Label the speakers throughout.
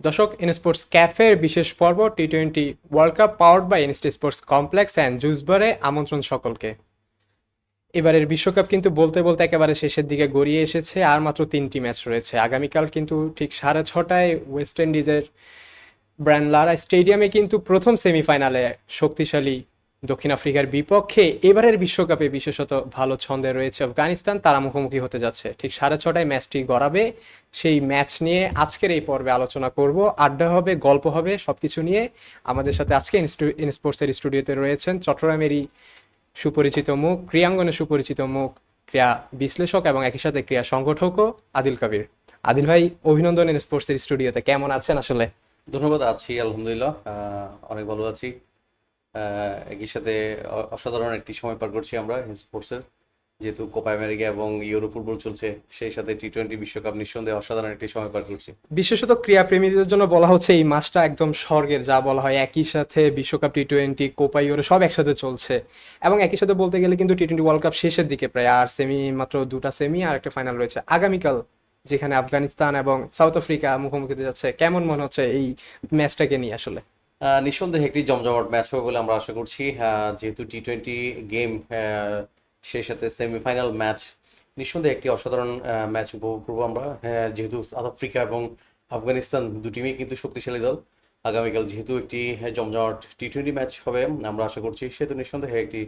Speaker 1: দর্শক N sports ক্যাফের বিশেষ পর্ব T twenty world cup powered by NST sports complex and জুসবারে আমন্ত্রণ সকলকে। এবারের বিশ্বকাপ কিন্তু বলতে বলতে একেবারে শেষের দিকে গড়িয়ে এসেছে, আর মাত্র তিনটি ম্যাচ রয়েছে। আগামীকাল কিন্তু ঠিক সাড়ে ছটায় ওয়েস্ট ইন্ডিজের ব্র্যান্ডলারা স্টেডিয়ামে কিন্তু প্রথম সেমিফাইনালে শক্তিশালী দক্ষিণ আফ্রিকার বিপক্ষে এবারের বিশ্বকাপে বিশেষত ভালো ছন্দে রয়েছে আফগানিস্তান। তারা মুখোমুখি হতে যাচ্ছে। ঠিক সাড়ে ছটায় ম্যাচটি গড়াবে। সেই ম্যাচ নিয়ে আজকের এই পর্বে আলোচনা করব। আড্ডা হবে, গল্প হবে, সবকিছু নিয়ে। আমাদের সাথে আজকে স্পোর্টসের স্টুডিওতে রয়েছেন চট্টগ্রামেরই সুপরিচিত মুখ ক্রিয়াঙ্গনে সুপরিচিত মুখ ক্রিয়া বিশ্লেষক এবং একই সাথে ক্রিয়া সংগঠকও আদিল কবির। আদিল ভাই, অভিনন্দন স্পোর্টসের স্টুডিওতে। কেমন আছেন আসলে?
Speaker 2: ধন্যবাদ, আছি আলহামদুলিল্লাহ। অনেক ভালো আছি। একই সাথে অসাধারণ একটি সময় পার করছি আমরা স্পোর্টসের যেহেতু কোপা আমেরিকা এবং ইউরো ফুটবল চলছে, সেই সাথে টি টোয়েন্টি বিশ্বকাপ নিঃসন্দেহে অসাধারণ একটি সময় পার করছি।
Speaker 1: বিশেষত ক্রীড়াপ্রেমীদের জন্য বলা হচ্ছে, এই মাসটা একদম স্বর্গের, যা বলা হয় একই সাথে বিশ্বকাপ টি টোয়েন্টি কোপা ইউরো সব একসাথে চলছে। এবং একই সাথে বলতে গেলে কিন্তু টি টোয়েন্টি ওয়ার্ল্ড কাপ শেষের দিকে প্রায়, আর সেমি মাত্র দুটা সেমি আর একটা ফাইনাল রয়েছে। আগামীকাল যেখানে আফগানিস্তান এবং সাউথ আফ্রিকা মুখোমুখি যাচ্ছে, কেমন মনে হচ্ছে এই ম্যাচটাকে নিয়ে আসলে?
Speaker 2: নিঃসন্দেহে একটি জমজমাট ম্যাচ হবে বলে আমরা আশা করছি। যেহেতু টি টোয়েন্টি গেম সেই সাথে সেমিফাইনাল ম্যাচ নিঃসন্দেহে একটি অসাধারণ ম্যাচ উপভোগ করব আমরা। যেহেতু সাউথ আফ্রিকা এবং আফগানিস্তান দু টিমই কিন্তু শক্তিশালী দল, আগামীকাল যেহেতু একটি জমজমাট টি টোয়েন্টি ম্যাচ হবে, আমরা আশা করছি, সেহেতু নিঃসন্দেহে একটি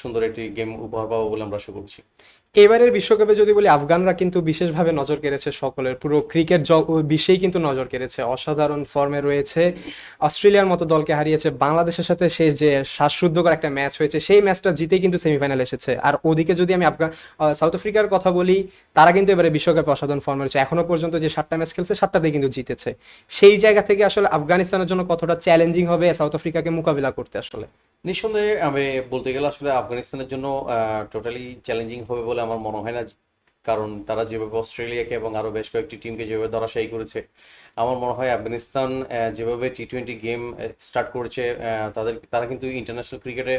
Speaker 2: সুন্দর একটি গেম উপহার পাবো বলে আমরা আশা করছি।
Speaker 1: এবারের বিশ্বকাপে যদি বলি, আফগানরা কিন্তু বিশেষভাবে নজর কেড়েছে সকলের। পুরো ক্রিকেট বিশ্বেই কিন্তু নজর কেড়েছে। অসাধারণ ফর্মে রয়েছে। অস্ট্রেলিয়ার মতো দলকে হারিয়েছে বাংলাদেশের সাথে শেষ যে শ্বাসরুদ্ধকর একটা ম্যাচ হয়েছে, সেই ম্যাচটা জিতেই কিন্তু সেমিফাইনাল এসেছে। আর ওদিকে যদি আমি আফগান সাউথ আফ্রিকার কথা বলি, তারা কিন্তু এবারে বিশ্বকাপে অসাধারণ ফর্মে রয়েছে। এখনও পর্যন্ত যে সাতটা ম্যাচ খেলছে, সাতটাতেই কিন্তু জিতেছে। সেই জায়গা থেকে আসলে আফগানিস্তানের জন্য কতটা চ্যালেঞ্জিং হবে, সাউথ আফ্রিকাকে মোকাবিলা করতে আসলে?
Speaker 2: নিঃসন্দেহে আমি বলতে গেলে আসলে আফগানিস্তানের জন্য টোটালি চ্যালেঞ্জিং হবে বলে আমার মনে হয় না, কারণ তারা যেভাবে অস্ট্রেলিয়াকে এবং আরও বেশ কয়েকটি টিমকে যেভাবে ধরাশায়ী করেছে, আমার মনে হয় আফগানিস্তান যেভাবে টি টোয়েন্টি গেম স্টার্ট করেছে তাদের, তারা কিন্তু ইন্টারন্যাশনাল ক্রিকেটে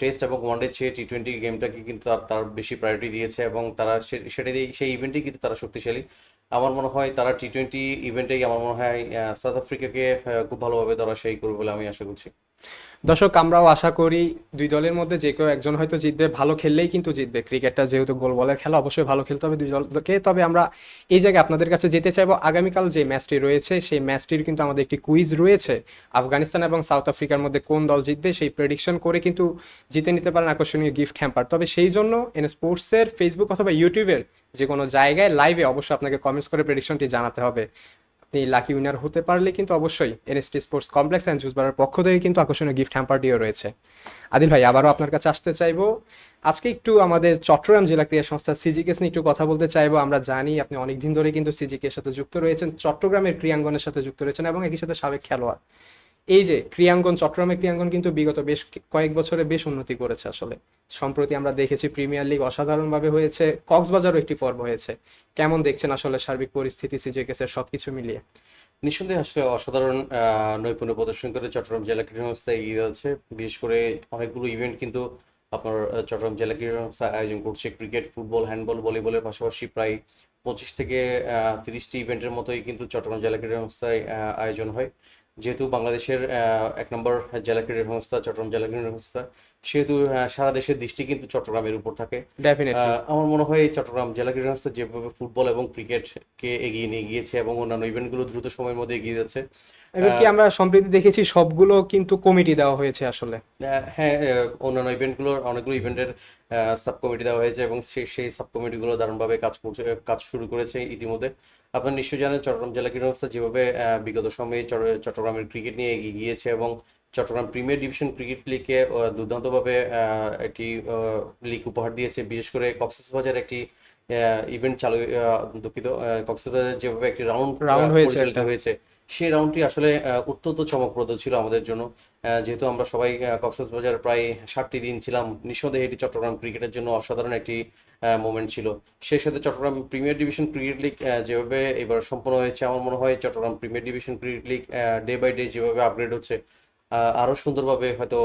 Speaker 2: টেস্ট এবং ওয়ানডে চেয়ে টি টোয়েন্টি গেমটাকে কিন্তু তার বেশি প্রায়োরিটি দিয়েছে এবং তারা সেটা সেই ইভেন্টেই কিন্তু তারা শক্তিশালী। আমার মনে হয় তারা টি টোয়েন্টি ইভেন্টেই আমার মনে হয় সাউথ আফ্রিকাকে খুব ভালোভাবে ধরাশায়ী করবে বলে আমি আশা করছি।
Speaker 1: দর্শক, আমরাও আশা করি দুই দলের মধ্যে যে কেউ একজন হয়তো জিতবে, ভালো খেললেই কিন্তু জিতবে। ক্রিকেটটা যেহেতু গোল বলের খেলা, অবশ্যই ভালো খেলতে হবে দুই দলকে। তবে আমরা এই জায়গায় আপনাদের কাছে যেতে চাইব, আগামীকাল যে ম্যাচটি রয়েছে, সেই ম্যাচটির কিন্তু আমাদের একটি কুইজ রয়েছে। আফগানিস্তান এবং সাউথ আফ্রিকার মধ্যে কোন দল জিতবে, সেই প্রেডিকশন করে কিন্তু জিতে নিতে পারেন আকর্ষণীয় গিফট হ্যাম্পার তবে সেই জন্য এন স্পোর্টসের ফেসবুক অথবা ইউটিউবের যে কোনো জায়গায় লাইভে অবশ্যই আপনাকে কমেন্টস করে প্রেডিকশনটি জানাতে হবে। আপনি লাকি উইনার হতে পারলে কিন্তু অবশ্যই এনএসটি স্পোর্টস কমপ্লেক্স অ্যান্ড জুসবারের পক্ষ থেকে কিন্তু আকর্ষণীয় গিফট হ্যাম্পারটিও রয়েছে। আদিল ভাই, আবারও আপনার কাছে আসতে চাইব। আজকে একটু আমাদের চট্টগ্রাম জেলা ক্রীড়া সংস্থা সিজিকেস নিয়ে একটু কথা বলতে চাইব। আমরা জানি আপনি অনেকদিন ধরে কিন্তু সিজিকে সাথে যুক্ত রয়েছেন, চট্টগ্রামের ক্রিয়াঙ্গনের সাথে যুক্ত রয়েছেন এবং একই সাথে সাবেক খেলোয়াড়। এই যে ক্রিয়াঙ্গন, চট্টগ্রামের ক্রিয়াঙ্গন কিন্তু বিগত বেশ কয়েক বছরে বেশ উন্নতি করেছে আসলে। সম্প্রতি আমরা দেখেছি প্রিমিয়ার লিগ অসাধারণভাবে হয়েছে, কক্সবাজারও একটি পর্ব হয়েছে। কেমন দেখছেন আসলে সার্বিক পরিস্থিতি, সিজিকেস এর সবকিছু মিলিয়ে?
Speaker 2: নিঃসন্দেহে আসলে অসাধারণ নৈপুণ্য প্রদর্শন করে চট্টগ্রাম জেলা ক্রীড়া সংস্থা এগিয়ে যাচ্ছে। বিশেষ করে অনেকগুলো ইভেন্ট কিন্তু আপনার চট্টগ্রাম জেলা ক্রীড়া সংস্থা আয়োজন করছে। ক্রিকেট, ফুটবল হ্যান্ডবল ভলিবলের পাশাপাশি প্রায় পঁচিশ থেকে তিরিশটি ইভেন্টের মতোই কিন্তু চট্টগ্রাম জেলা ক্রীড়া সংস্থায় আয়োজন হয়। যেহেতু বাংলাদেশের এক নম্বর জেলা ক্রীড়া সংস্থা চট্টগ্রাম জেলা ক্রীড়া সংস্থা সেহেতু সারা দেশের দৃষ্টি কিন্তু চট্টগ্রামের উপর থাকে। আমার মনে হয় চট্টগ্রাম জেলা ক্রীড়া সংস্থা যেভাবে ফুটবল এবং ক্রিকেটকে এগিয়ে নিয়ে গিয়েছে এবং অন্যান্য ইভেন্টগুলো দ্রুত সময়ের মধ্যে এগিয়ে যাচ্ছে
Speaker 1: এবং কি আমরা সম্প্রতি দেখেছি সবগুলো কিন্তু কমিটি দেওয়া হয়েছে আসলে?
Speaker 2: হ্যাঁ অন্যান্য ইভেন্টগুলোর অনেকগুলো ইভেন্টের সাব কমিটি দেওয়া হয়েছে এবং সেই সেই সাব কমিটিগুলো দারুণভাবে কাজ করছে কাজ শুরু করেছে ইতিমধ্যে। আপনারা নিশ্চয়ই জানেন চট্টগ্রাম জেলা ক্রীড়া সংস্থা যেভাবে বিগত সময়ে চট্টগ্রামের ক্রিকেট নিয়ে এগিয়ে গিয়েছে এবং চট্টগ্রাম প্রিমিয়ার ডিভিশন ক্রিকেট লিগে দুর্দান্তভাবে একটি লিগ উপহার দিয়েছে। বিশেষ করে কক্সবাজার একটি ইভেন্ট চালু দুঃখিত কক্সবাজার যেভাবে একটি রাউন্ড
Speaker 1: Round হয়েছে
Speaker 2: হয়েছে। সেই রাউন্ডটি আসলে অত্যন্ত চমকপ্রদ ছিল আমাদের জন্য। যেহেতু আমরা সবাই কক্সবাজার প্রায় ষাটটি দিন ছিলাম নিঃসন্দেহে এটি চট্টগ্রাম ক্রিকেটের জন্য অসাধারণ একটি মোমেন্ট ছিল। সেই সাথে Chattogram premier division cricket league যেভাবে এবার সম্পন্ন হয়েছে আমার মনে হয় Chattogram premier division cricket league day by day যেভাবে আপগ্রেড হচ্ছে আহ, আরও সুন্দরভাবে হয়তো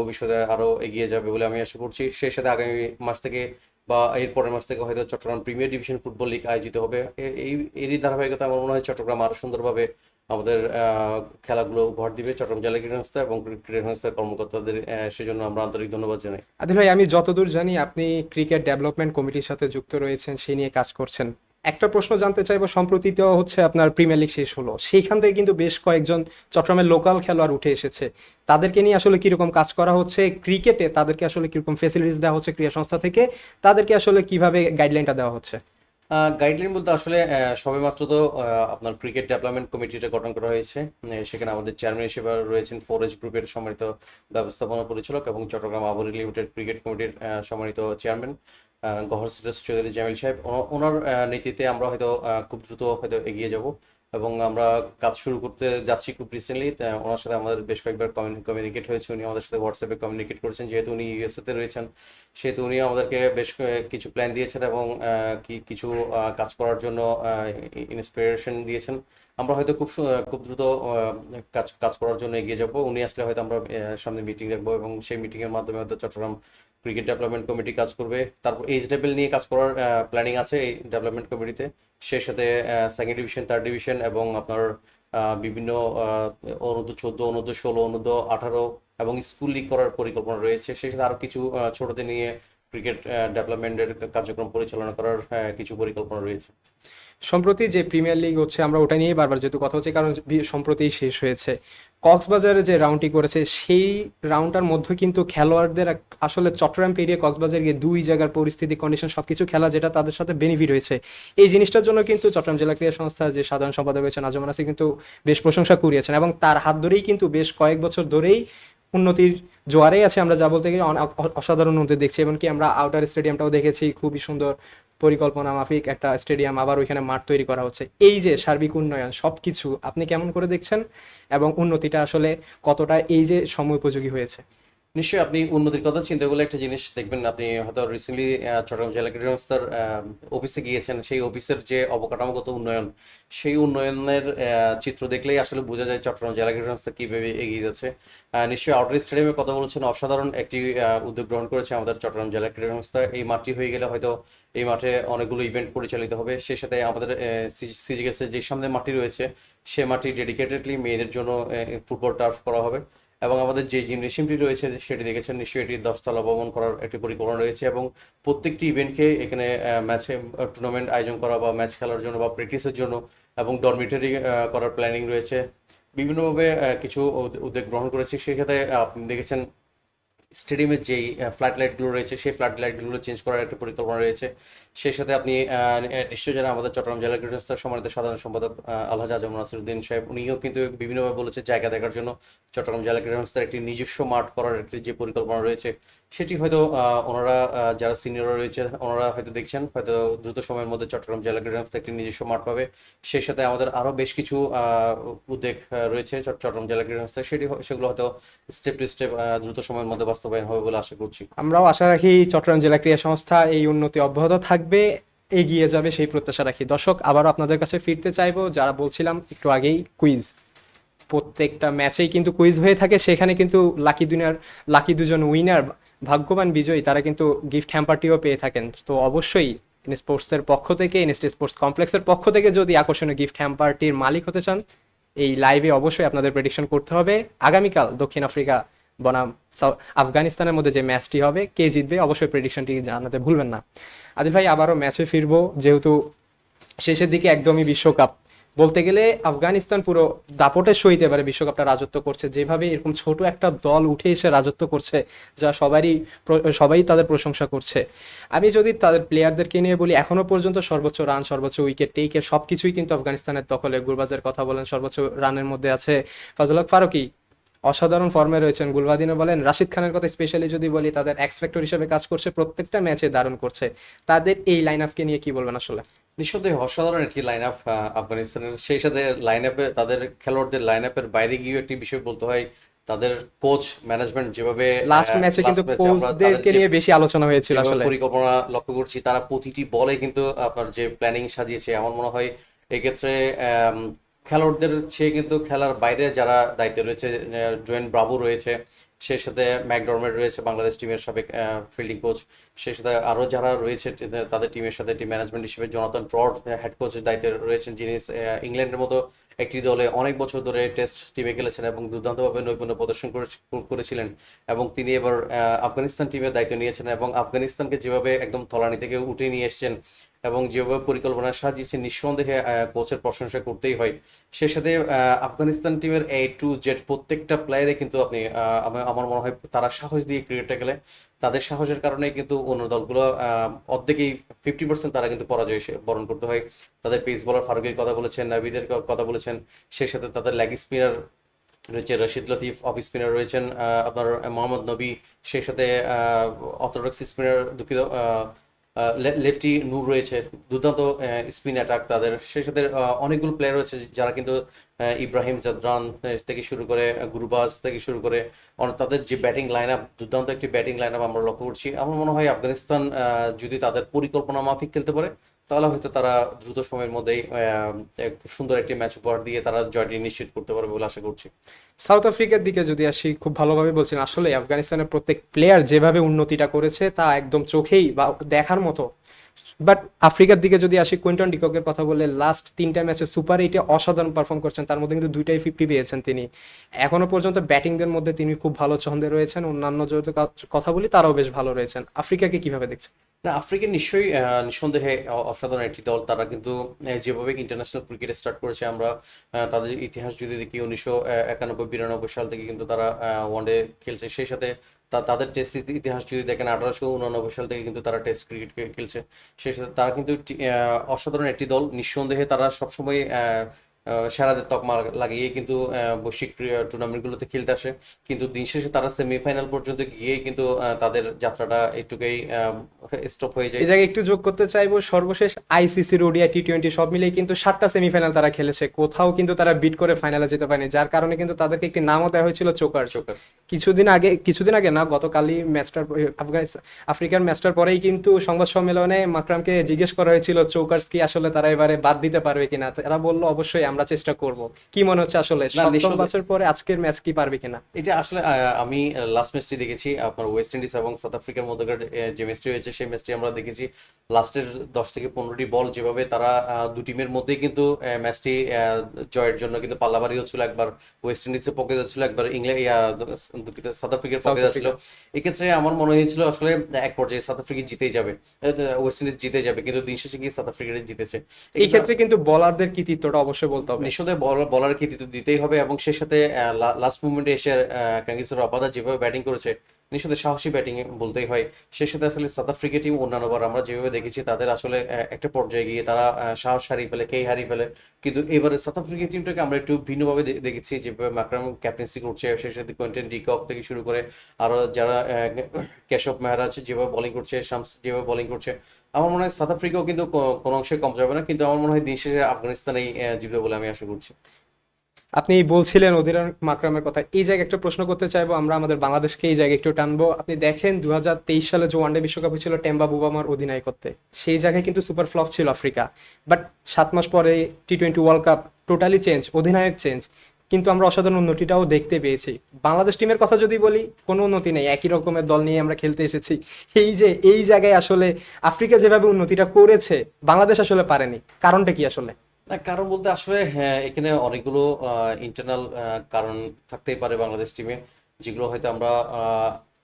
Speaker 2: ভবিষ্যতে আরও এগিয়ে যাবে বলে আমি আশা করছি। সেই সাথে আগামী মাস থেকে বা এর পরের মাস থেকে হয়তো Chattogram premier division football league আয়োজিত হবে। এই এরই ধারাবাহিকতা আমার মনে হয় চট্টগ্রাম আরও সুন্দরভাবে আমাদের খেলাগুলো উপহার দিবে চট্টগ্রাম জেলা ক্রীড়া সংস্থা এবং ক্রীড়া সংস্থার কর্মকর্তাদের সেজন্য আমরা আন্তরিক ধন্যবাদ জানাই।
Speaker 1: আদিল ভাই, আমি যতদূর জানি আপনি ক্রিকেট ডেভেলপমেন্ট কমিটির সাথে যুক্ত রয়েছেন সেই নিয়ে কাজ করছেন। একটা প্রশ্ন জানতে চাইব, সম্প্রতি তো হচ্ছে আপনার প্রিমিয়ার লিগ শেষ হলো। সেইখান থেকে কিন্তু বেশ কয়েকজন চট্টগ্রামের লোকাল খেলোয়াড় উঠে এসেছে। তাদেরকে নিয়ে আসলে কীরকম কাজ করা হচ্ছে? ক্রিকেটে তাদেরকে আসলে কীরকম ফেসিলিটিস দেওয়া হচ্ছে ক্রীড়া সংস্থা থেকে? তাদেরকে আসলে কীভাবে গাইডলাইনটা দেওয়া হচ্ছে?
Speaker 2: গাইডলাইন বলতে আসলে সবে সবেমাত্র তো আপনার ক্রিকেট ডেভেলপমেন্ট কমিটিটা গঠন করা হয়েছে। সেখানে আমাদের চেয়ারম্যান হিসেবে রয়েছেন ফরেজ গ্রুপের সম্মানিত ব্যবস্থাপনা পরিচালক এবং চট্টগ্রাম আবহাওয়া লিমিটেড ক্রিকেট কমিটির সম্মানিত চেয়ারম্যান গহর সিরাজ চৌধুরী জামিল সাহেব। ওনার নেতৃত্বে নীতিতে আমরা হয়তো খুব দ্রুত হয়তো এগিয়ে যাব। এবং আমরা কাজ শুরু করতে যাচ্ছি খুব রিসেন্টলি ওনার সাথে আমাদের বেশ কয়েকবার কমিউনিকেট হয়েছে। উনি আমাদের সাথে হোয়াটসঅ্যাপে কমিউনিকেট করেছেন, যেহেতু উনি ইউএসএ তে রয়েছেন, সেহেতু উনি আমাদেরকে বেশ কিছু প্ল্যান দিয়েছেন এবং কি, কিছু কাজ করার জন্য ইন্সপিরেশন দিয়েছেন। আমরা হয়তো খুব খুব দ্রুত কাজ কাজ করার জন্য এগিয়ে যাব। উনি আসলে হয়তো আমরা সামনে মিটিং রাখব এবং সেই মিটিং এর মাধ্যমে হয়তো চট্টগ্রাম ক্রিকেট ডেভেলপমেন্ট কমিটি কাজ করবে। তারপর এইচ লেভেল নিয়ে কাজ করার প্ল্যানিং আছে এই ডেভেলপমেন্ট কমিটিতে সেই সাথে সেকেন্ড ডিভিশন থার্ড ডিভিশন এবং আপনার বিভিন্ন অনূর্ধ্ব চোদ্দ, অনূর্ধ্ব ষোলো, অনূর্ধ্ব আঠারো এবং স্কুল লিগ করার পরিকল্পনা রয়েছে। সেই সাথে আরও কিছু ছোটদের নিয়ে ক্রিকেট ডেভেলপমেন্টের কার্যক্রম পরিচালনা করার কিছু পরিকল্পনা রয়েছে।
Speaker 1: সম্প্রতি যে প্রিমিয়ার লিগ হচ্ছে, আমরা ওটা নিয়েই বারবার যেহেতু কথা হচ্ছে, কারণ সম্প্রতি শেষ হয়েছে। কক্সবাজারে যে রাউন্ডটি করেছে, সেই রাউন্ডটার মধ্যে কিন্তু খেলোয়াড়দের আসলে চট্টগ্রাম পেরিয়ে কক্সবাজার গিয়ে দুই জায়গার পরিস্থিতি কন্ডিশন সবকিছু খেলা যেটা তাদের সাথে বেনিফিট হয়েছে। এই জিনিসটার জন্য কিন্তু চট্টগ্রাম জেলা ক্রীড়া সংস্থার যে সাধারণ সম্পাদক রয়েছেন আজমান আসি কিন্তু বেশ প্রশংসা কুড়িয়েছেন এবং তার হাত ধরেই কিন্তু বেশ কয়েক বছর ধরেই উন্নতির জোয়ারেই আছে আমরা যা বলতে গেলে অসাধারণ উন্নতি দেখছি। এমনকি আমরা আউটার স্টেডিয়ামটাও দেখেছি, খুবই সুন্দর পরিকল্পনা মাফিক একটা স্টেডিয়াম আবার ওইখানে মাঠ তৈরি করা হচ্ছে। এই যে সার্বিক উন্নয়ন সব কিছু আপনি কেমন করে দেখছেন এবং উন্নতিটা আসলে কতটা এই যে সময় উপযোগী হয়েছে?
Speaker 2: নিশ্চয়ই আপনি উন্নতির কথা চিন্তা করলে একটা জিনিস দেখবেন, আপনি হয়তো রিসেন্টলি চট্টগ্রাম জেলা ক্রীড়া সংস্থার অফিসে গিয়েছেন, সেই অফিসের যে অবকাঠামোগত উন্নয়ন, সেই উন্নয়নের চিত্র দেখলেই আসলে বোঝা যায় চট্টগ্রাম জেলা ক্রীড়া সংস্থা কীভাবে এগিয়ে যাচ্ছে। নিশ্চয়ই আউটডোর স্টেডিয়ামের কথা বলেছেন, অসাধারণ একটি উদ্যোগ গ্রহণ করেছে আমাদের চট্টগ্রাম জেলা ক্রীড়া সংস্থা। এই মাঠটি হয়ে গেলে হয়তো এই মাঠে অনেকগুলো ইভেন্ট পরিচালিত হবে। সেই সাথে আমাদের সিজিএস এর যে সামনে মাটি রয়েছে, সে মাটি ডেডিকেটেডলি মেয়েদের জন্য ফুটবল টার্ফ করা হবে। এবং আমাদের যে জিমনেশিয়ামটি রয়েছে সেটি দেখেছেন নিশ্চয়ই এটি দশতলা ভবন করার একটি পরিকল্পনা রয়েছে এবং প্রত্যেকটি ইভেন্টকে এখানে ম্যাচে টুর্নামেন্ট আয়োজন করা বা ম্যাচ খেলার জন্য বা প্র্যাকটিসের জন্য এবং ডরমিটরি করার প্ল্যানিং রয়েছে। বিভিন্নভাবে কিছু উদ্যোগ গ্রহণ করেছি। সেক্ষেত্রে আপনি দেখেছেন স্টেডিয়ামের যেই ফ্ল্যাট লাইটগুলো রয়েছে সেই ফ্ল্যাট লাইটগুলো চেঞ্জ করার একটা পরিকল্পনা রয়েছে। সেই সাথে আপনি আহ, নিশ্চয়ই জানেন আমাদের চট্টগ্রাম জেলা ক্রিকেট সংস্থার সাধারণ সম্পাদক আলহাজ আজম নাসিরুদ্দিন সাহেব। উনিও কিন্তু বিভিন্নভাবে বলেছে জায়গা দেখার জন্য। চট্টগ্রাম জেলা ক্রীড়া সংস্থার একটি নিজস্ব মাঠ করার একটি যে পরিকল্পনা রয়েছে, সেটি হয়তো ওনারা যারা সিনিয়র রয়েছে ওনারা হয়তো দেখছেন, হয়তো দ্রুত সময়ের মধ্যে চট্টগ্রাম জেলা ক্রীড়া সংস্থা একটি নিজস্ব মাঠ পাবে। সেই সাথে আমাদের আরও বেশ কিছু উদ্যোগ রয়েছে চট্টগ্রাম জেলা ক্রীড়া সংস্থায় সেটি সেগুলো হয়তো স্টেপ টু স্টেপ দ্রুত সময়ের মধ্যে বাস্তবায়ন হবে বলে আশা করছি।
Speaker 1: আমরাও আশা রাখি চট্টগ্রাম জেলা ক্রীড়া সংস্থা এই উন্নতি অব্যাহত থাকবে, এগিয়ে যাবে সেই প্রত্যাশা রাখি। দর্শক, আবারও আপনাদের কাছে ফিরতে চাইব। যারা বলছিলাম, একটু আগেই কুইজ প্রত্যেকটা ম্যাচেই কিন্তু কুইজ হয়ে থাকে। সেখানে কিন্তু লাকি দুনিয়ার, লাকি দুজন উইনার ভাগ্যবান বিজয়ী, তারা কিন্তু গিফট হ্যাম্পারটিও পেয়ে থাকেন। তো অবশ্যই স্পোর্টসের পক্ষ থেকে এনএসটি স্পোর্টস কমপ্লেক্সের পক্ষ থেকে যদি আকর্ষণীয় গিফট হ্যাম্পারটির মালিক হতে চান, এই লাইভে অবশ্যই আপনাদের প্রেডিকশন করতে হবে। আগামীকাল দক্ষিণ আফ্রিকা বনাম আফগানিস্তানের মধ্যে যে ম্যাচটি হবে, কে জিতবে অবশ্যই প্রেডিকশনটি জানাতে ভুলবেন না। আদিল ভাই, আবারও ম্যাচে ফিরবো, যেহেতু শেষের দিকে একদমই বিশ্বকাপ। বলতে গেলে আফগানিস্তান পুরো দাপটের সহিত এবারে বিশ্বকাপটা রাজত্ব করছে। যেভাবে এরকম ছোট একটা দল উঠে এসে রাজত্ব করছে, যা সবারই সবাই তাদের প্রশংসা করছে। আমি যদি তাদের প্লেয়ারদেরকে নিয়ে বলি, এখনও পর্যন্ত সর্বোচ্চ রান সর্বোচ্চ উইকেট টেইকের সব কিছুই কিন্তু আফগানিস্তানের দখলে। গুলবাজের কথা বলেন, সর্বোচ্চ রানের মধ্যে আছে ফজল হক ফারুকি। অসাধারণ ফর্মে রয়েছেন গুলবাদিনও বলেন। রাশিদ খানের কথা স্পেশালি যদি বলি, তাদের এক্সপেক্টর হিসেবে কাজ করছে, প্রত্যেকটা ম্যাচে দারুণ করছে। তাদের এই লাইন আপকে নিয়ে কি বলবেন আসলে?
Speaker 2: নিঃসন্দেহে অসাধারণ একটি লাইন আপ আফগানিস্তানের। সেই সাথে লাইন আপে তাদের খেলোয়াড়দের লাইন আপের বাইরে গিয়েও একটি বিষয় বলতে হয় তাদের কোচ ম্যানেজমেন্ট যেভাবে
Speaker 1: লাস্ট ম্যাচে কিন্তু কোচদেরকে নিয়ে বেশি আলোচনা হয়েছিল আসলে।
Speaker 2: পরিকল্পনা লক্ষ্য করছি তারা প্রতিটি বলে কিন্তু আপনার যে প্ল্যানিং সাজিয়েছে আমার মনে হয় এক্ষেত্রে খেলোয়াড়দের চেয়ে কিন্তু খেলার বাইরে যারা দায়িত্বে রয়েছে জয়েন্ট ব্রাভো রয়েছে সেই সাথে ম্যাকডরমেট রয়েছে, বাংলাদেশ টিমের সাবেক ফিল্ডিং কোচ সেই সাথে আরও যারা রয়েছে তাদের টিমের সাথে টিম ম্যানেজমেন্ট হিসেবে জনাতন ট্রড হেড কোচের দায়িত্বে রয়েছেন, যিনি ইংল্যান্ডের মতো একটি দলে অনেক বছর ধরে টেস্ট টিমে খেলেছেন এবং দুর্দান্তভাবে নৈপুণ্য প্রদর্শন করে- করেছিলেন। এবং তিনি এবার আফগানিস্তান টিমের দায়িত্ব নিয়েছেন এবং আফগানিস্তানকে যেভাবে একদম তলানি থেকে উঠে নিয়ে এসেছেন এবং যেভাবে পরিকল্পনা সাজিয়েছেন নিঃসন্দেহে কোচের প্রশংসা করতেই হয়। সে সাথে আফগানিস্তান টিমের এ টু জেড প্রত্যেকটা প্লেয়ারে কিন্তু আপনি আমার- মনে হয় তারা সাহস দিয়ে ক্রিকেটটা খেলে। তাদের সাহসের কারণে কিন্তু অন্য দলগুলো অর্ধেকই ফিফটি পার্সেন্ট তারা কিন্তু পরাজয় বরণ করতে হয়। তাদের পেস বলার ফারুকের কথা বলেছেন, নাবিদের কথা বলেছেন। সে সাথে তাদের লেগ স্পিনার রয়েছে রশিদ লতিফ অফ স্পিনার রয়েছেন আপনার মোহাম্মদ নবী। সেই সাথে অর্থোডক্স স্পিনার দুঃখিত লেফটি নূর রয়েছে, দুর্দান্ত স্পিন অ্যাটাক তাদের। সেই সাথে অনেকগুলো প্লেয়ার রয়েছে যারা কিন্তু ইব্রাহিম জাদরান থেকে শুরু করে গুরুবাজ থেকে শুরু করে তাদের যে ব্যাটিং লাইন আপ দুর্দান্ত একটি ব্যাটিং লাইন আপ আমরা লক্ষ্য করছি। আমার মনে হয় আফগানিস্তান যদি তাদের পরিকল্পনা মাফিক খেলতে পারে তাহলে হয়তো তারা দ্রুত সময়ের মধ্যেই সুন্দর একটি ম্যাচ উপহার দিয়ে তারা জয়টি নিশ্চিত করতে পারবে বলে আশা করছি।
Speaker 1: সাউথ আফ্রিকার দিকে যদি আসি, খুব ভালোভাবে বলছেন, আসলে আফগানিস্তানের প্রত্যেক প্লেয়ার যেভাবে উন্নতিটা করেছে, তা একদম চোখেই বা দেখার মতো বাট আফ্রিকার দিকে যদি আসি কুইন্টন ডিককের কথা বললে লাস্ট তিনটা ম্যাচে সুপার এইটে অসাধারণ পারফর্ম করছেন। তার মধ্যে কিন্তু দুইটাই ফিফটি পেয়েছেন তিনি। এখনও পর্যন্ত ব্যাটিংদের মধ্যে তিনি খুব ভালো ছন্দে রয়েছেন। অন্যান্য যদি কথা বলি, তারাও বেশ ভালো রয়েছেন। আফ্রিকাকে কীভাবে দেখছেন?
Speaker 2: না আফ্রিকা নিশ্চয়ই নিঃসন্দেহে অসাধারণ একটি দল। তারা কিন্তু যেভাবে ইন্টারন্যাশনাল ক্রিকেট স্টার্ট করেছে, আমরা তাদের ইতিহাস যদি দেখি, উনিশশো একানব্বই, বিরানব্বই সাল থেকে কিন্তু তারা ওয়ানডে খেলছে। সেই সাথে তাদের টেস্ট ইতিহাস যদি দেখেন, আঠারোশো উনানব্বই সাল থেকে কিন্তু তারা টেস্ট ক্রিকেট খেলছে। সেই সাথে, তারা কিন্তু অসাধারণ একটি দল। নিঃসন্দেহে তারা সবসময় সেরাদের তকমা লাগিয়ে কিন্তু বৈশ্বিক টুর্নামেন্টগুলোতে খেলতে আসে। কিন্তু দিন শেষে তারা সেমিফাইনাল পর্যন্ত গিয়ে কিন্তু তাদের যাত্রাটা একটুকুই স্টপ হয়ে যায়।
Speaker 1: এই জায়গায় একটু যোগ করতে চাইব সর্বশেষ আইসিসি ওডিআই টি টোয়েন্টি সব মিলিয়ে কিন্তু সাতটা সেমিফাইনাল তারা খেলেছে। কোথাও কিন্তু তারা বিট করে ফাইনালে যেতে পারেনি। যার কারণে কিন্তু তাদেরকে একটি নামও দেওয়া হয়েছিল চোকার
Speaker 2: চোকার।
Speaker 1: কিছুদিন আগে কিছুদিন আগে না গতকালই ম্যাচটার আফগানিস্তান আফ্রিকার ম্যাচটার পরেই কিন্তু সংবাদ সম্মেলনে মাকরামকে জিজ্ঞেস করা হয়েছিল চৌকার্স কি আসলে তারা এবারে বাদ দিতে পারবে কিনা? তারা বলল অবশ্যই আমরা চেষ্টা করব। কি মনে হচ্ছে আসলে সপ্তম বছর পরে আজকের ম্যাচ কি পারবে কিনা?
Speaker 2: এটা আসলে আমি লাস্ট ম্যাচটি দেখেছি আপনার ওয়েস্ট ইন্ডিজ এবং সাউথ আফ্রিকার মধ্যকার যে ম্যাচটি হয়েছে সেই ম্যাচটি আমরা দেখেছি। লাস্টের দশ থেকে পনেরোটি বল যেভাবে তারা দু টিমের মধ্যেই কিন্তু ম্যাচটি জয়ের জন্য কিন্তু পাল্লাবাড়ি হচ্ছিল একবার ওয়েস্ট ইন্ডিজের পক্ষে যাচ্ছিল একবার ইংল্যান্ড দুঃখিত সাউথ আফ্রিকার পক্ষে যাচ্ছিল। এক্ষেত্রে আমার মনে হয়েছিল আসলে এক পর্যায়ে সাউথ আফ্রিকা জিতেই যাবে ওয়েস্ট ইন্ডিজ জিতে যাবে কিন্তু দিন শেষে গিয়ে সাউথ আফ্রিকা জিতেছে।
Speaker 1: এই ক্ষেত্রে কিন্তু বলারদের কৃতিত্বটা অবশ্যই বলতে হবে
Speaker 2: নিঃসন্দেহে বলার কৃতিত্ব দিতেই হবে এবং সেই সাথে লাস্ট মুভমেন্টে এসে কাঙ্গিসের অপাদা যেভাবে ব্যাটিং করেছে নিঃসন্দেহে সাহসী ব্যাটিং বলতেই হয়। সেই সাথে আসলে সাউথ আফ্রিকা টিম অন্যান্যবার আমরা যেভাবে দেখেছি, তাদের আসলে একটা পর্যায়ে গিয়ে তারা সাহস হারিয়ে ফেলে কেই হারিয়ে ফেলে। কিন্তু এবারে সাউথ আফ্রিকা টিমটাকে আমরা একটু ভিন্নভাবে দেখেছি, যেভাবে মাকরাম ক্যাপ্টেন্সি করছে, সেই সাথে কোয়েন্টেন ডিকক থেকে শুরু করে আরও যারা কেশব মেহরাজ যেভাবে বোলিং করছে, শামস যেভাবে বোলিং করছে, আমার মনে হয় সাউথ আফ্রিকাও কিন্তু কোনো অংশে কম যাবে না। কিন্তু আমার মনে হয় দিন শেষে আফগানিস্তানেই জিতবে বলে আমি আশা করছি।
Speaker 1: আপনি বলছিলেন অধিরান মাকরামের কথা। এই জায়গায় একটা প্রশ্ন করতে চাইব, আমরা আমাদের বাংলাদেশকে এই জায়গায় একটু টানবো। আপনি দেখেন দুহাজার তেইশ সালে যে ওয়ানডে বিশ্বকাপ হয়েছিল টেম্বা বুবামার অধিনায়কত্বে, সেই জায়গায় কিন্তু সুপার ফ্লপ ছিল আফ্রিকা। বাট সাত মাস পরে T twenty world cup totally change, অধিনায়ক চেঞ্জ। কিন্তু আমরা অসাধারণ উন্নতিটাও দেখতে পেয়েছি। বাংলাদেশ টিমের কথা যদি বলি, কোনো উন্নতি নেই। একই রকমের দল নিয়ে আমরা খেলতে এসেছি। এই যে, এই জায়গায় আসলে আফ্রিকা যেভাবে উন্নতিটা করেছে, বাংলাদেশ আসলে পারেনি। কারণটা কি আসলে?
Speaker 2: না কারণ বলতে আসলে হ্যাঁ, এখানে অনেকগুলো ইন্টারনাল কারণ থাকতেই পারে বাংলাদেশ টিমে যেগুলো হয়তো আমরা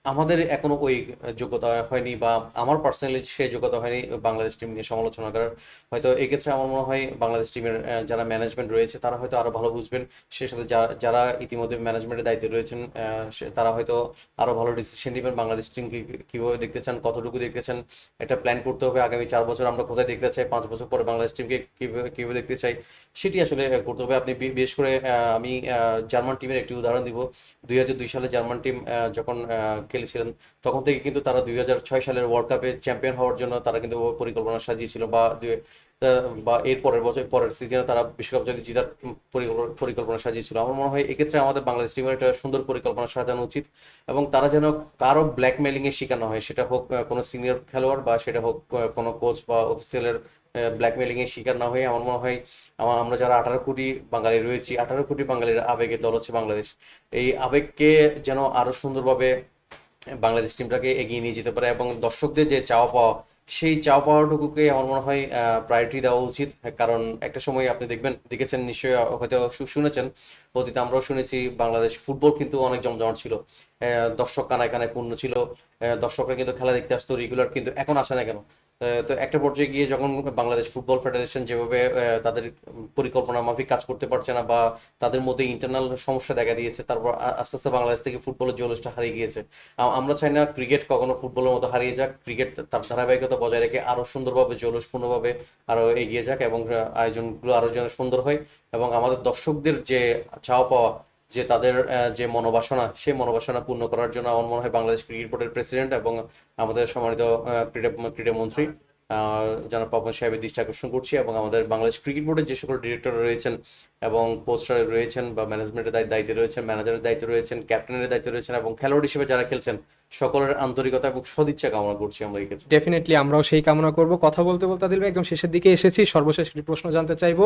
Speaker 2: আমাদের এখনও ওই যোগ্যতা হয়নি বা আমার পার্সোনালি সেই যোগ্যতা হয়নি বাংলাদেশ টিম নিয়ে সমালোচনা করার। হয়তো এক্ষেত্রে আমার মনে হয় বাংলাদেশ টিমের যারা ম্যানেজমেন্ট রয়েছে, তারা হয়তো আরও ভালো বুঝবেন। সেই সাথে যারা ইতিমধ্যে ম্যানেজমেন্টের দায়িত্বে রয়েছেন সে- তারা হয়তো আরও ভালো ডিসিশন নেবেন বাংলাদেশ টিমকে কীভাবে দেখতে চান, কতটুকু দেখতে চান। একটা প্ল্যান করতে হবে আগামী চার বছর আমরা কোথায় দেখতে চাই, পাঁচ বছর পরে বাংলাদেশ টিমকে কীভাবে কীভাবে দেখতে চাই, সেটি আসলে করতে হবে। আপনি বিশেষ করে আমি জার্মান টিমের একটি উদাহরণ দিব। দুই হাজার দুই সালে জার্মান টিম যখন খেলেছিলেন। তখন থেকে কিন্তু তারা দুই হাজার ছয় সালের ওয়ার্ল্ড কাপে চ্যাম্পিয়ন হওয়ার জন্য তারা কিন্তু পরিকল্পনা সাজিয়েছিল বা বা এর পরের বছর, পরের সিজনে তারা বিশ্বকাপ যদি জেতার পরিকল্পনা সাজিয়েছিল। আমার মনে হয় এক্ষেত্রে আমাদের বাংলাদেশ টিমের একটা সুন্দর পরিকল্পনা সাজানো উচিত এবং তারা যেন কারও ব্ল্যাকমেলিং এর শিকার না হয়। সেটা হোক কোনো সিনিয়র খেলোয়াড় বা সেটা হোক কোনো কোচ বা অফিসিয়ালের ব্ল্যাকমেলিং এর শিকার না হয়ে আমার মনে হয় আমা- আমরা যারা আঠারো কোটি বাঙালি রয়েছি, আঠারো কোটি বাঙালির আবেগের দল হচ্ছে বাংলাদেশ। এই আবেগকে যেন আরও সুন্দরভাবে বাংলাদেশ টিমটাকে এগিয়ে নিয়ে যেতে পারে এবং দর্শকদের যে চাওয়া পাওয়া, সেই চাও পাওয়াটুকুকে আমার মনে হয় প্রায়োরিটি দেওয়া উচিত। কারণ একটা সময় আপনি দেখবেন, দেখেছেন নিশ্চয়ই, হয়তো শুনেছেন, অতীতে আমরাও শুনেছি বাংলাদেশ ফুটবল কিন্তু অনেক জমজমাট ছিল। দর্শক কানায় কানায় পূর্ণ ছিল। দর্শকরা কিন্তু খেলা দেখতে আসতো রেগুলার কিন্তু, এখন আসে না কেন? তো একটা পর্যায়ে গিয়ে যখন বাংলাদেশ ফুটবল ফেডারেশন যেভাবে তাদের পরিকল্পনা মাফিক কাজ করতে পারছে না বা তাদের মধ্যে ইন্টারনাল সমস্যা দেখা দিয়েছে, তারপর আস্তে আস্তে বাংলাদেশ থেকে ফুটবলের জলসটা হারিয়ে গিয়েছে। আমরা চাই না ক্রিকেট কখনো ফুটবলের মতো হারিয়ে যাক ক্রিকেট তার ধারাবাহিকতা বজায় রেখে আরও সুন্দরভাবে জলসপূর্ণভাবে আরও এগিয়ে যাক এবং আয়োজনগুলো আরও যেন সুন্দর হয়। এবং আমাদের দর্শকদের যে চাওয়া পাওয়া যে তাদের যে মনোবাসনা সেই মনোবাসনা পূর্ণ করার জন্য আমার মনে হয় বাংলাদেশ ক্রিকেট বোর্ডের প্রেসিডেন্ট এবং আমাদের সম্মানিত ক্রীড়া ক্রীড়ামন্ত্রী আহ, জনাব পাপন সাহেবের দৃষ্টি আকর্ষণ করছি এবং আমাদের বাংলাদেশ ক্রিকেট বোর্ডের যে সকল ডিরেক্টর রয়েছেন এবং কোচরা রয়েছেন বা ম্যানেজমেন্টের দায়িত্বে রয়েছেন, ম্যানেজারের দায়িত্বে রয়েছেন, ক্যাপ্টেনের দায়িত্বে রয়েছেন এবং খেলোয়াড় হিসেবে যারা খেলছেন, সকলের আন্তরিকতা এবং সদিচ্ছা কামনা করছি আমরা এই ক্ষেত্রে।
Speaker 1: ডেফিনেটলি আমরাও সেই কামনা করব। কথা বলতে বলতে ভাই, একদম শেষের দিকে এসেছি। সর্বশেষ একটি প্রশ্ন জানতে চাইব।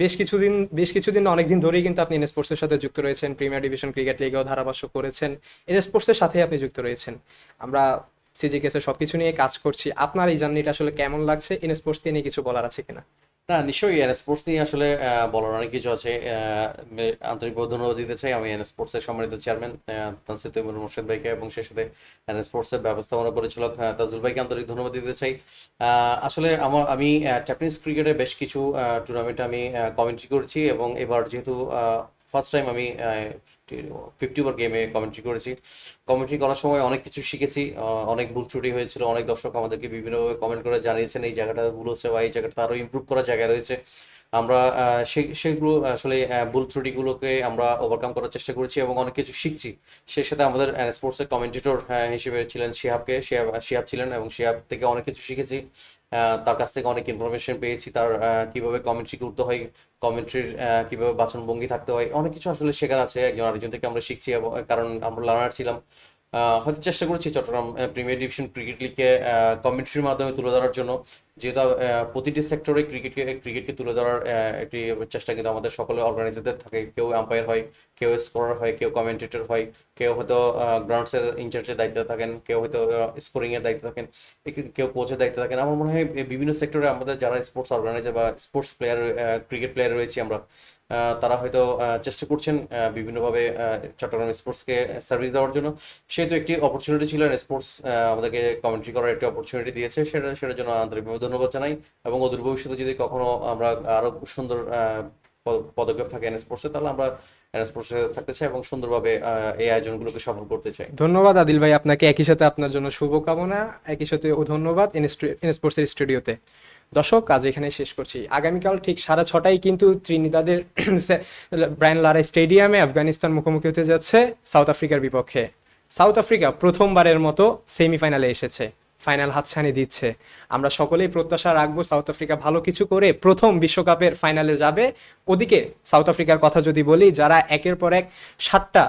Speaker 1: বেশ কিছুদিন বেশ কিছুদিন, অনেকদিন ধরেই কিন্তু আপনি এন স্পোর্টসের সাথে যুক্ত রয়েছেন। প্রিমিয়ার ডিভিশন ক্রিকেট লিগেও ধারাভাষ্য করেছেন। এন স্পোর্টসের সাথেই আপনি যুক্ত রয়েছেন। আমরা সিজিকেসে সবকিছু নিয়ে কাজ করছি। আপনার এই জার্নিটা আসলে কেমন লাগছে? এন স্পোর্টস নিয়ে কিছু বলার আছে কিনা?
Speaker 2: না, নিশ্চয়ই এন স্পোর্টস নিয়ে আসলে বলার অনেক কিছু আছে। আন্তরিকভাবে ধন্যবাদ দিতে চাই। আমি এন স্পোর্টস এর সম্মানিত চেয়ারম্যান তানসির তৈমুর মোর্শেদ ভাইকে এবং সেই সাথে এন স্পোর্টস এর ব্যবস্থাপনা পরিচালক তাজুল ভাইকে আন্তরিক ধন্যবাদ দিতে চাই। আসলে আমার, আমি চ্যাম্পিয়ন্স ক্রিকেটে বেশ কিছু টুর্নামেন্ট আমি কমেন্ট্রি করেছি এবং এবার যেহেতু ফার্স্ট টাইম আমি ফিফটি ওভার গেমে কমেন্ট্রি করেছি। কমেন্ট্রি করার সময় অনেক কিছু শিখেছি অনেক ভুল ত্রুটি হয়েছিল, অনেক দর্শক আমাদেরকে বিভিন্নভাবে কমেন্ট করে জানিয়েছেন, এই জায়গাটা ভুল হচ্ছে বা এই জায়গাটা আরও ইমপ্রুভ করার জায়গা রয়েছে। আমরা সে- সেগুলো আসলে ভুল ত্রুটিগুলোকে আমরা ওভারকাম করার চেষ্টা করেছি এবং অনেক কিছু শিখছি। সেই সাথে আমাদের স্পোর্টসের কমেন্টেটর হিসেবে ছিলেন শিহাবকে, শিহাব শিহাব ছিলেন এবং শিহাব থেকে অনেক কিছু শিখেছি। তার কাছ থেকে অনেক ইনফরমেশন পেয়েছি, তার কীভাবে কমেন্ট্রি করতে হয় কমেন্ট্রির কীভাবে বাচনভঙ্গি থাকতে হয়, অনেক কিছু আসলে শেখার আছে। একজন আরেকজন থেকে আমরা শিখছি কারণ আমরা লার্নার ছিলাম। হয়তো চেষ্টা করেছি চট্টগ্রাম প্রিমিয়ার ডিভিশন ক্রিকেট লিগকে কমেন্ট্রির মাধ্যমে তুলে ধরার জন্য। যেহেতু প্রতিটি সেক্টরে ক্রিকেটকে ক্রিকেটকে তুলে ধরার একটি চেষ্টা কিন্তু আমাদের সকলে অর্গানাইজারদের থাকে। কেউ আম্পায়ার হয়, কেউ স্কোরার হয়, কেউ কমেন্টেটর হয়, কেউ হয়তো গ্রাউন্ডসের ইনচার্জের দায়িত্বে থাকেন, কেউ হয়তো স্কোরিংয়ের দায়িত্বে থাকেন কেউ কোচের দায়িত্বে থাকেন। আমার মনে হয় বিভিন্ন সেক্টরে আমাদের যারা স্পোর্টস অর্গানাইজার বা স্পোর্টস প্লেয়ার ক্রিকেট প্লেয়ার রয়েছি আমরা তারা হয়তো চেষ্টা করছেন বিভিন্নভাবে চট্টগ্রাম স্পোর্টসকে সার্ভিস দেওয়ার জন্য। সেহেতু একটি অপরচুনিটি ছিল স্পোর্টস আমাদেরকে কমেন্ট্রি করার একটি অপরচুনিটি দিয়েছে। সেটা, সেটার জন্য আন্তরিকভাবে ধন্যবাদ জানাই। এবং অদূর ভবিষ্যতে যদি কখনো আমরা আরও সুন্দর পদক্ষেপ থাকে এন স্পোর্টসে তাহলে আমরা থাকতে চাই এবং সুন্দরভাবে এই আয়োজনগুলোকে সফল করতে চাই।
Speaker 1: ধন্যবাদ আদিল ভাই, আপনাকে একই সাথে আপনার জন্য শুভকামনা, একই সাথে ধন্যবাদ স্টুডিওতে দর্শক, আজ এখানে শেষ করছি। আগামীকাল ঠিক সাড়ে ছটায় কিন্তু ত্রিনিদাদের ব্রায়ন লারা স্টেডিয়ামে আফগানিস্তান মুখোমুখি হতে যাচ্ছে সাউথ আফ্রিকার বিপক্ষে। সাউথ আফ্রিকা প্রথমবারের মতো সেমিফাইনালে এসেছে, ফাইনাল হাতছানি দিচ্ছে। আমরা সকলেই প্রত্যাশা রাখব সাউথ আফ্রিকা ভালো কিছু করে প্রথম বিশ্বকাপের ফাইনালে যাবে। ওদিকে সাউথ আফ্রিকার কথা যদি বলি, যারা একের পর এক সাতটা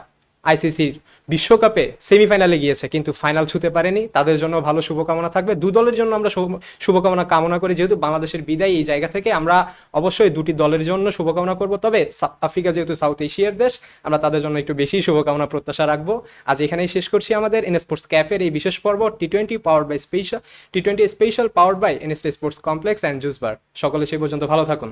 Speaker 1: আইসিসির বিশ্বকাপে সেমিফাইনালে গিয়েছে, কিন্তু ফাইনাল ছুতে পারেনি। তাদের জন্য ভালো শুভকামনা থাকবে। দু দলের জন্য আমরা শুভ- শুভকামনা কামনা করি। যেহেতু বাংলাদেশের বিদায় এই জায়গা থেকে, আমরা অবশ্যই দুটি দলের জন্য শুভকামনা করব। তবে আফ্রিকা যেহেতু সাউথ এশিয়ার দেশ, আমরা তাদের জন্য একটু বেশি শুভকামনা প্রত্যাশা রাখব। আজ এখানেই শেষ করছি আমাদের এন স্পোর্টস ক্যাফের এই বিশেষ পর্ব T twenty power by special T twenty special power by N sports complex and juice bar সকলে সেই পর্যন্ত ভালো থাকুন।